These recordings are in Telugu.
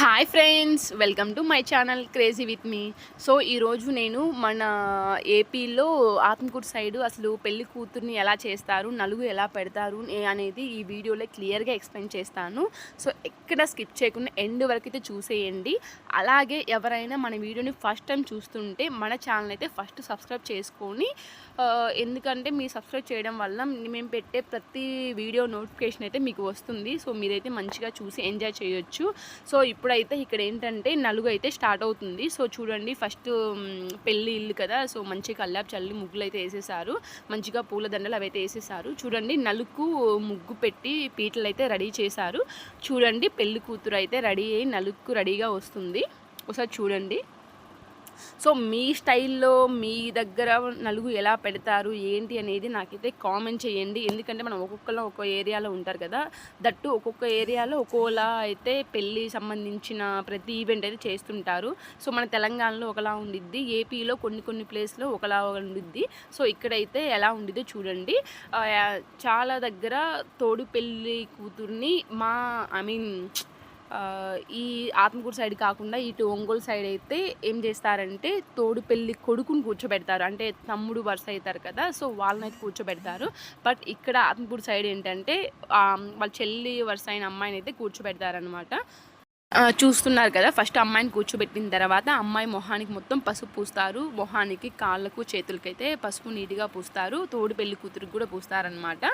Hi friends welcome to my channel crazy with me so ఈరోజు నేను మన ఏపీలో ఆత్మకూరు సైడ్ అసలు పెళ్ళి కూతుర్ని ఎలా చేస్తారు నలుగు ఎలా పెడతారు అనేది ఈ వీడియోలో క్లియర్గా ఎక్స్ప్లెయిన్ చేస్తాను. సో ఎక్కడ స్కిప్ చేయకుండా ఎండ్ వరకు అయితే చూసేయండి. అలాగే ఎవరైనా మన వీడియోని ఫస్ట్ టైం చూస్తుంటే మన ఛానల్ అయితే ఫస్ట్ సబ్స్క్రైబ్ చేసుకొని ఎందుకంటే మీరు సబ్స్క్రైబ్ చేయడం వల్ల మేము పెట్టే ప్రతి వీడియో నోటిఫికేషన్ అయితే మీకు వస్తుంది. సో మీరైతే మంచిగా చూసి ఎంజాయ్ చేయొచ్చు. సో ఇప్పుడు ఇప్పుడైతే ఇక్కడ ఏంటంటే నలుగు అయితే స్టార్ట్ అవుతుంది. సో చూడండి ఫస్ట్ పెళ్ళి ఇల్లు కదా. సో మంచిగా కల్లాపు చల్లి ముగ్గులు అయితే వేసేసారు. మంచిగా పూలదండలు అవి అయితే వేసేసారు. చూడండి నలుగు ముగ్గు పెట్టి పీటలు అయితే రెడీ చేశారు. చూడండి పెళ్ళి కూతురు అయితే రెడీ అయ్యి నలుగుకు రెడీగా వస్తుంది. ఒకసారి చూడండి. సో మీ స్టైల్లో మీ దగ్గర నలుగు ఎలా పెడతారు ఏంటి అనేది నాకైతే కామెంట్ చేయండి. ఎందుకంటే మనం ఒక్కొక్కరు ఒక్కో ఏరియాలో ఉంటారు కదా దట్టు ఒక్కొక్క ఏరియాలో ఒక్కోలా అయితే పెళ్ళి సంబంధించిన ప్రతి ఈవెంట్ అయితే చేస్తుంటారు. సో మన తెలంగాణలో ఒకలా ఉండిద్ది ఏపీలో కొన్ని కొన్ని ప్లేస్లో ఒకలా ఉండిద్ది. సో ఇక్కడైతే ఎలా ఉండిద్దో చూడండి. చాలా దగ్గర తోడు పెళ్ళి కూతుర్ని మా ఐ మీన్ ఈ ఆత్మకూరు సైడ్ కాకుండా ఇటు ఒంగోలు సైడ్ అయితే ఏం చేస్తారంటే తోడు పెళ్ళి కొడుకుని కూర్చోబెడతారు. అంటే తమ్ముడు వరుస అవుతారు కదా సో వాళ్ళని అయితే కూర్చోబెడతారు. బట్ ఇక్కడ ఆత్మకూరు సైడ్ ఏంటంటే వాళ్ళ చెల్లి వరుస అయిన అమ్మాయిని అయితే కూర్చోబెడతారనమాట చూస్తున్నారు కదా ఫస్ట్ అమ్మాయిని కూర్చోబెట్టిన తర్వాత అమ్మాయి మొహానికి మొత్తం పసుపు పూస్తారు. మొహానికి కాళ్ళకు చేతులకైతే పసుపు నీట్గా పూస్తారు. తోడు పెళ్ళి కూతురికి కూడా పూస్తారనమాట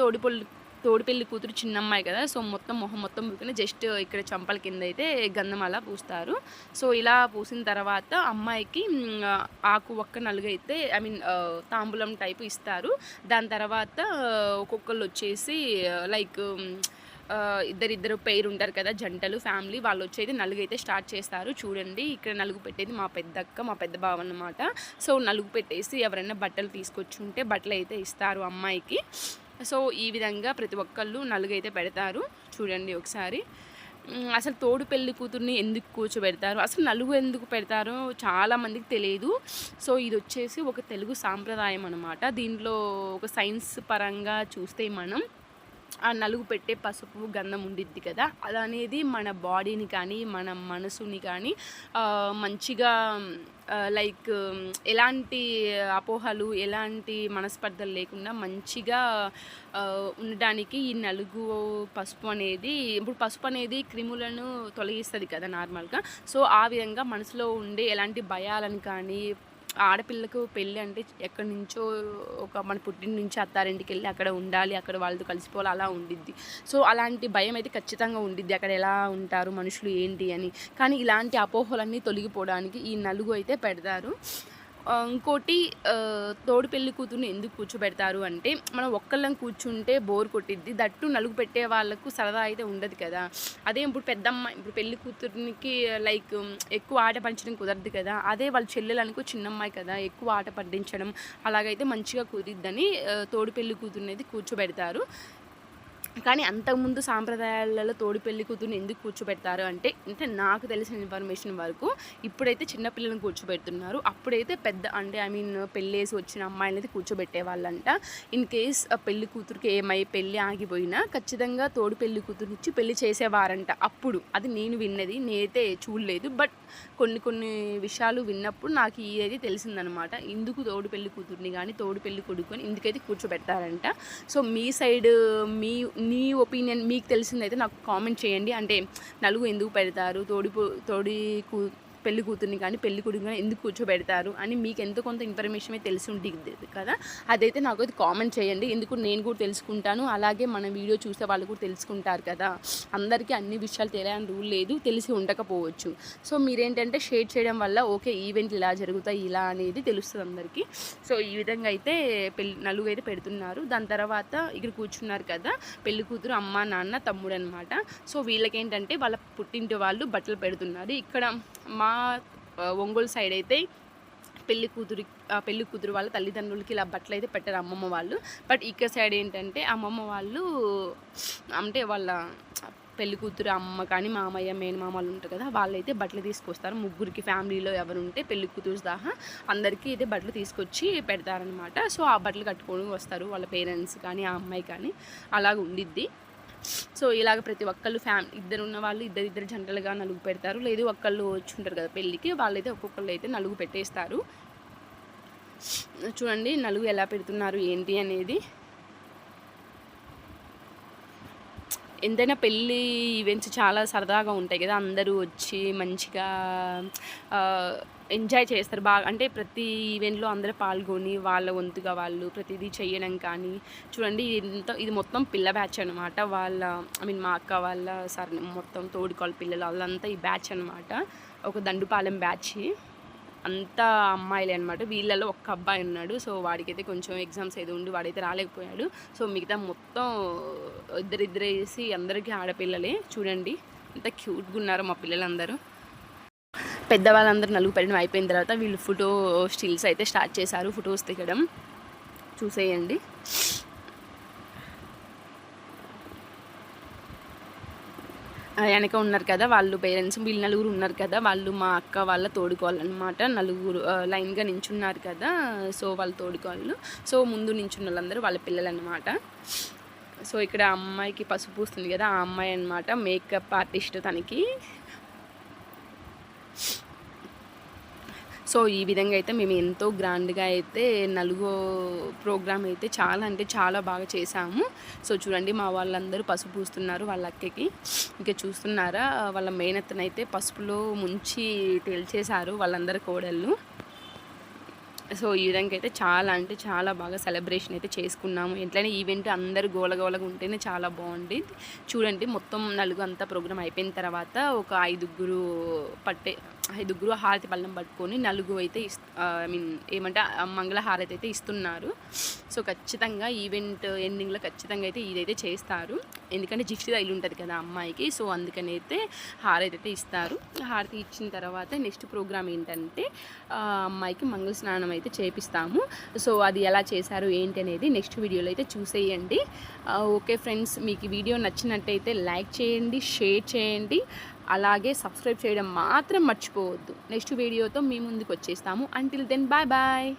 తోడు పెళ్ళి తోడు పెళ్ళి కూతురు చిన్న అమ్మాయి కదా సో మొత్తం మొహం మొత్తం పూకుని జస్ట్ ఇక్కడ చంపల కింద అయితే గంధం అలా పూస్తారు. సో ఇలా పూసిన తర్వాత అమ్మాయికి ఆకు ఒక్క నలుగు అయితే ఐ మీన్ తాంబూలం టైపు ఇస్తారు. దాని తర్వాత ఒక్కొక్కళ్ళు వచ్చేసి లైక్ ఇద్దరిద్దరు పేరు ఉంటారు కదా జంటలు ఫ్యామిలీ వాళ్ళు వచ్చేది నలుగు అయితే స్టార్ట్ చేస్తారు. చూడండి ఇక్కడ నలుగు పెట్టేది మా పెద్దక్క మా పెద్ద బావ అన్నమాట. సో నలుగు పెట్టేసి ఎవరైనా బట్టలు తీసుకొచ్చి ఉంటే బట్టలు అయితే ఇస్తారు అమ్మాయికి. సో ఈ విధంగా ప్రతి ఒక్కళ్ళు నలుగు అయితే పెడతారు. చూడండి ఒకసారి. అసలు తోడు పెళ్ళి కూతుర్ని ఎందుకు కూర్చోబెడతారు? అసలు నలుగు ఎందుకు పెడతారో చాలా మందికి తెలియదు. సో ఇది వచ్చేసి ఒక తెలుగు సాంప్రదాయం అనమాట దీంట్లో ఒక సైన్స్ పరంగా చూస్తే మనం ఆ నలుగు పెట్టే పసుపు గంధం ఉండిద్ది కదా అది అనేది మన బాడీని కానీ మన మనసుని కానీ మంచిగా లైక్ ఎలాంటి అపోహలు ఎలాంటి మనస్పర్ధలు లేకుండా మంచిగా ఉండడానికి ఈ నలుగు పసుపు అనేది ఇప్పుడు పసుపు అనేది క్రిములను తొలగిస్తుంది కదా నార్మల్గా. సో ఆ విధంగా మనసులో ఉండే ఎలాంటి భయాలను కానీ ఆడపిల్లకు పెళ్ళి అంటే ఎక్కడి నుంచో ఒక మన పుట్టిన నుంచి అత్తారింటికి వెళ్ళి అక్కడ ఉండాలి అక్కడ వాళ్ళతో కలిసిపోవాలి అలా ఉండిద్ది. సో అలాంటి భయం అయితే ఖచ్చితంగా ఉండిద్ది. అక్కడ ఎలా ఉంటారు మనుషులు ఏంటి అని. కానీ ఇలాంటి అపోహలన్నీ తొలగిపోవడానికి ఈ నలుగు అయితే పెడతారు. ఇంకోటి తోడు పెళ్ళి కూతురుని ఎందుకు కూర్చోబెడతారు అంటే మనం ఒక్కళ్ళం కూర్చుంటే బోర్ కొట్టిద్ది. దట్టు నలుగు పెట్టే వాళ్ళకు సరదా అయితే ఉండదు కదా. అదే ఇప్పుడు పెద్దమ్మ ఇప్పుడు పెళ్ళి కూతురునికి లైక్ ఎక్కువ ఆట పంచడం కుదరదు కదా. అదే వాళ్ళ చెల్లెలు అనుకో చిన్నమ్మాయి కదా ఎక్కువ ఆట పట్టించడం అలాగైతే మంచిగా కుదిరిద్దని తోడు పెళ్ళి కూతుర్ని అయితే కూర్చోబెడతారు. కానీ అంతకుముందు సాంప్రదాయాలలో తోడు పెళ్ళి కూతురుని ఎందుకు కూర్చోబెడతారు అంటే అంటే నాకు తెలిసిన ఇన్ఫర్మేషన్ వరకు ఇప్పుడైతే చిన్నపిల్లలను కూర్చోబెడుతున్నారు. అప్పుడైతే పెద్ద అంటే ఐ మీన్ పెళ్ళేసి వచ్చిన అమ్మాయిని అయితే కూర్చోబెట్టే వాళ్ళంట ఇన్ కేస్ ఆ పెళ్ళి కూతురికి ఏమై పెళ్ళి ఆగిపోయినా ఖచ్చితంగా తోడు పెళ్ళి కూతురునిచ్చి పెళ్ళి చేసేవారంట. అప్పుడు అది నేను విన్నది నేనైతే చూడలేదు. బట్ కొన్ని కొన్ని విషయాలు విన్నప్పుడు నాకు ఇది తెలిసిందనమాట. ఇందుకు తోడు పెళ్ళి కూతుర్ని కానీ తోడు పెళ్ళి కొడుకుని ఇందుకైతే కూర్చోబెడతారంట? సో మీ సైడ్ మీ మీ ఒపీనియన్ మీకు తెలిసిందైతే నాకు కామెంట్ చేయండి. అంటే నలుగు ఎందుకు పెడతారు? తోడి తోడి కూ పెళ్ళి కూతుర్ని కానీ పెళ్ళి కొడుకు కానీ ఎందుకు కూర్చోబెడతారు అని మీకు ఎంతో కొంత ఇన్ఫర్మేషన్ అయితే తెలిసి ఉంటుంది కదా? అదైతే నాకు అయితే కామెంట్ చేయండి. ఎందుకు నేను కూడా తెలుసుకుంటాను. అలాగే మన వీడియో చూసే వాళ్ళు కూడా తెలుసుకుంటారు కదా. అందరికీ అన్ని విషయాలు తెలియని రూల్ లేదు. తెలిసి ఉండకపోవచ్చు. సో మీరేంటంటే షేర్ చేయడం వల్ల ఓకే ఈవెంట్ ఇలా జరుగుతాయి ఇలా అనేది తెలుస్తుంది అందరికీ. సో ఈ విధంగా అయితే పెళ్ళి నలుగు అయితే పెడుతున్నారు. దాని తర్వాత ఇక్కడ కూర్చున్నారు కదా పెళ్ళి కూతురు అమ్మ నాన్న తమ్ముడు అనమాట సో వీళ్ళకేంటంటే వాళ్ళ పుట్టింటి వాళ్ళు బట్టలు పెడుతున్నారు. ఇక్కడ మా ఒంగోలు సైడ్ అయితే పెళ్ళి కూతురి పెళ్ళి కూతురు వాళ్ళ తల్లిదండ్రులకి ఇలా బట్టలు అయితే పెట్టారు అమ్మమ్మ వాళ్ళు. బట్ ఇక్కడ సైడ్ ఏంటంటే అమ్మమ్మ వాళ్ళు అంటే వాళ్ళ పెళ్ళి కూతురు అమ్మ కానీ మామయ్య మేనమామ వాళ్ళు ఉంటారు కదా వాళ్ళైతే బట్టలు తీసుకొస్తారు. ముగ్గురికి ఫ్యామిలీలో ఎవరు ఉంటే పెళ్ళి కూతురు సహా అందరికీ అయితే బట్టలు తీసుకొచ్చి పెడతారనమాట సో ఆ బట్టలు కట్టుకొని వస్తారు వాళ్ళ పేరెంట్స్ కానీ ఆ అమ్మాయి కానీ. అలాగ ఉండిద్ది. సో ఇలాగ ప్రతి ఒక్కళ్ళు ఫ్యామిలీ ఇద్దరు ఉన్న వాళ్ళు ఇద్దరిద్దరు జంటలుగా నలుగు పెడతారు. లేదు ఒక్కళ్ళు వచ్చి ఉంటారు కదా పెళ్ళికి వాళ్ళైతే ఒక్కొక్కళ్ళు అయితే నలుగు పెట్టేస్తారు. చూడండి నలుగు ఎలా పెడుతున్నారు ఏంటి అనేది. ఎంతైనా పెళ్ళి ఈవెంట్స్ చాలా సరదాగా ఉంటాయి కదా. అందరూ వచ్చి మంచిగా ఎంజాయ్ చేస్తారు. బాగా అంటే ప్రతి ఈవెంట్లో అందరూ పాల్గొని వాళ్ళ వంతుగా వాళ్ళు ప్రతిదీ చేయడం కానీ చూడండి ఇంత ఇది మొత్తం పిల్ల బ్యాచ్ అనమాట వాళ్ళ ఐ మీన్ మా అక్క వాళ్ళ సార్ మొత్తం తోడుకోళ్ళ పిల్లలు వాళ్ళంతా ఈ బ్యాచ్ అనమాట ఒక దండుపాలెం బ్యాచ్ అంతా అమ్మాయిలే అనమాట వీళ్ళలో ఒక్క అబ్బాయి ఉన్నాడు. సో వాడికైతే కొంచెం ఎగ్జామ్స్ ఏదో ఉండి వాడైతే రాలేకపోయాడు. సో మిగతా మొత్తం ఇద్దరిద్దరే వేసి అందరికీ ఆడపిల్లలే. చూడండి. ఎంత క్యూట్గా ఉన్నారు మా పిల్లలందరూ. పెద్దవాళ్ళందరూ నలుగు పెట్టడం అయిపోయిన తర్వాత వీళ్ళు ఫోటో స్టిల్స్ అయితే స్టార్ట్ చేశారు. ఫొటోస్ దిగడం. చూసేయండి. వెనక ఉన్నారు కదా వాళ్ళు పేరెంట్స్ వీళ్ళు నలుగురు ఉన్నారు కదా వాళ్ళు మా అక్క వాళ్ళ తోడుకోవాలన్నమాట. నలుగురు లైన్గా నించున్నారు కదా సో వాళ్ళు తోడుకోవాలి సో ముందు నించున్న వాళ్ళందరూ వాళ్ళ పిల్లలు అనమాట సో ఇక్కడ అమ్మాయికి పసుపు పూస్తుంది కదా ఆ అమ్మాయి అనమాట మేకప్ ఆర్టిస్ట్ తనకి. సో ఈ విధంగా అయితే మేము ఎంతో గ్రాండ్గా అయితే నలుగో ప్రోగ్రామ్ అయితే చాలా అంటే చాలా బాగా చేసాము సో చూడండి మా వాళ్ళందరూ పసుపు పూస్తున్నారు వాళ్ళ అక్కకి. ఇంకా చూస్తున్నారా? వాళ్ళ మేనత్తనైతే పసుపులో ముంచి తేల్చేశారు వాళ్ళందరి కోడళ్ళు. సో ఈ విధంగా అయితే చాలా అంటే చాలా బాగా సెలబ్రేషన్ అయితే చేసుకున్నాము. ఎట్లయినా ఈవెంట్ అందరూ గోలగోలగా ఉంటేనే చాలా బాగుంది చూడండి మొత్తం నలుగు అంతా ప్రోగ్రామ్ అయిపోయిన తర్వాత ఒక ఐదుగురు పట్టే ఐదుగురు హారతి పళ్ళం పట్టుకొని నలుగు అయితే ఇస్ ఐ మీన్ ఏమంటే మంగళహారతి మంగళ అయితే ఇస్తున్నారు. సో ఖచ్చితంగా ఈవెంట్ ఎండింగ్లో ఖచ్చితంగా అయితే ఇదైతే చేస్తారు. ఎందుకంటే జిఫ్ట్ తగిలి ఉంటుంది కదా అమ్మాయికి. సో అందుకని అయితే హారతి అయితే ఇస్తారు. హారతి ఇచ్చిన తర్వాత నెక్స్ట్ ప్రోగ్రామ్ ఏంటంటే అమ్మాయికి మంగళ స్నానం అయితే చేపిస్తాము. సో అది ఎలా చేశారు ఏంటి అనేది నెక్స్ట్ వీడియోలో అయితే చూసేయండి. ఓకే ఫ్రెండ్స్ మీకు వీడియో నచ్చినట్టయితే లైక్ చేయండి షేర్ చేయండి. అలాగే సబ్స్క్రైబ్ చేయడం మాత్రం మర్చిపోవద్దు. నెక్స్ట్ వీడియోతో మీ ముందుకు వచ్చేస్తాము. Until then bye bye